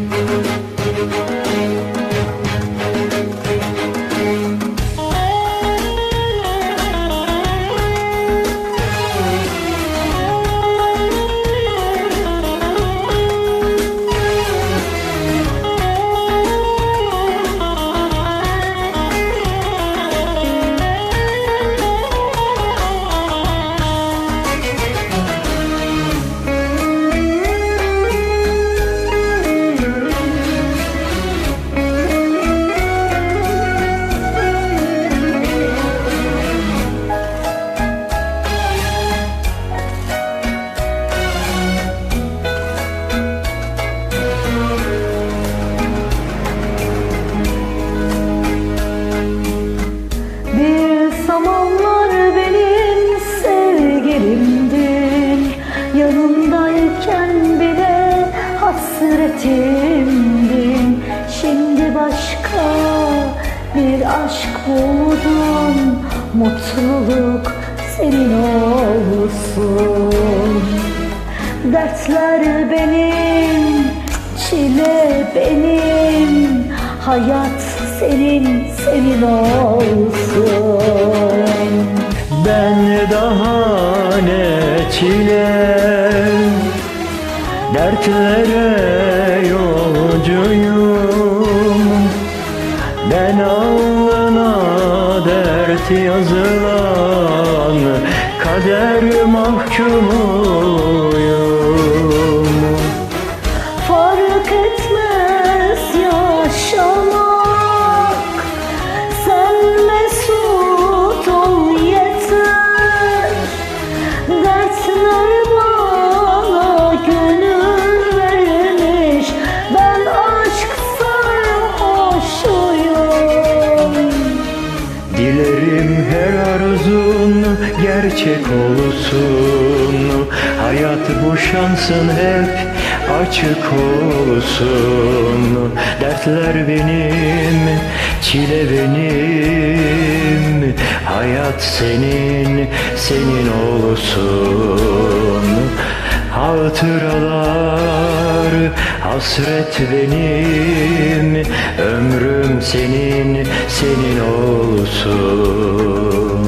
Bir aşk buldum Mutluluk senin olsun Dertler benim, çile benim Hayat senin, senin olsun. Ben daha ne çile Dertlere yolcuyum. Ben dert yazılan Kader mahkumuyum gerçek olsun. Hayat bu şansın hep açık olsun. Dertler benim, çile benim. Hayat senin, senin olsun. Hatıralar hasret benim. Ömrüm senin senin olsun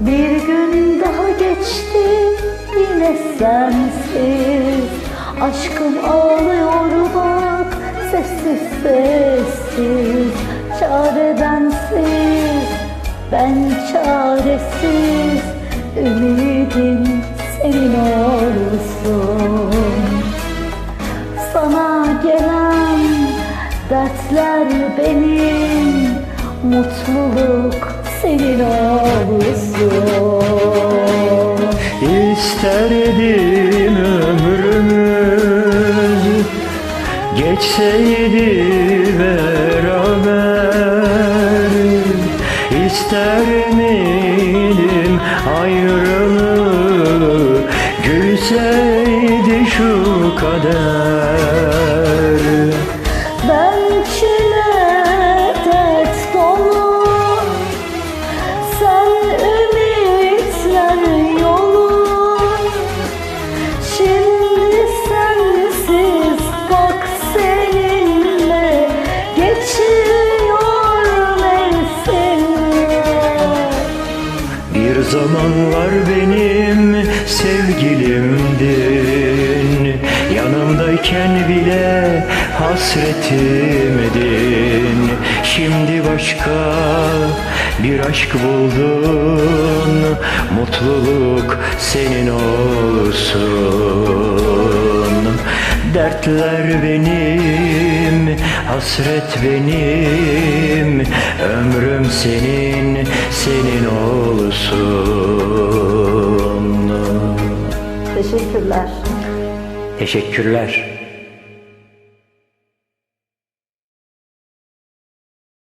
Bir gün daha geçti yine sensiz. Aşkım ağlıyor bak sessiz sessiz. Çare bensiz ben çaresiz. Ümidim senin olsun dertler benim Mutluluk senin olsun İsterdim ömrümüz geçseydi beraber. İster miydim ayrılığı gülseydi şu kader zamanlar benim sevgilimdin. Yanımdayken bile hasretimdin Şimdi başka bir aşk buldun. Mutluluk senin olsun Dertler benim, hasret benim. Ömrüm senin, senin olsun. Teşekkürler. Teşekkürler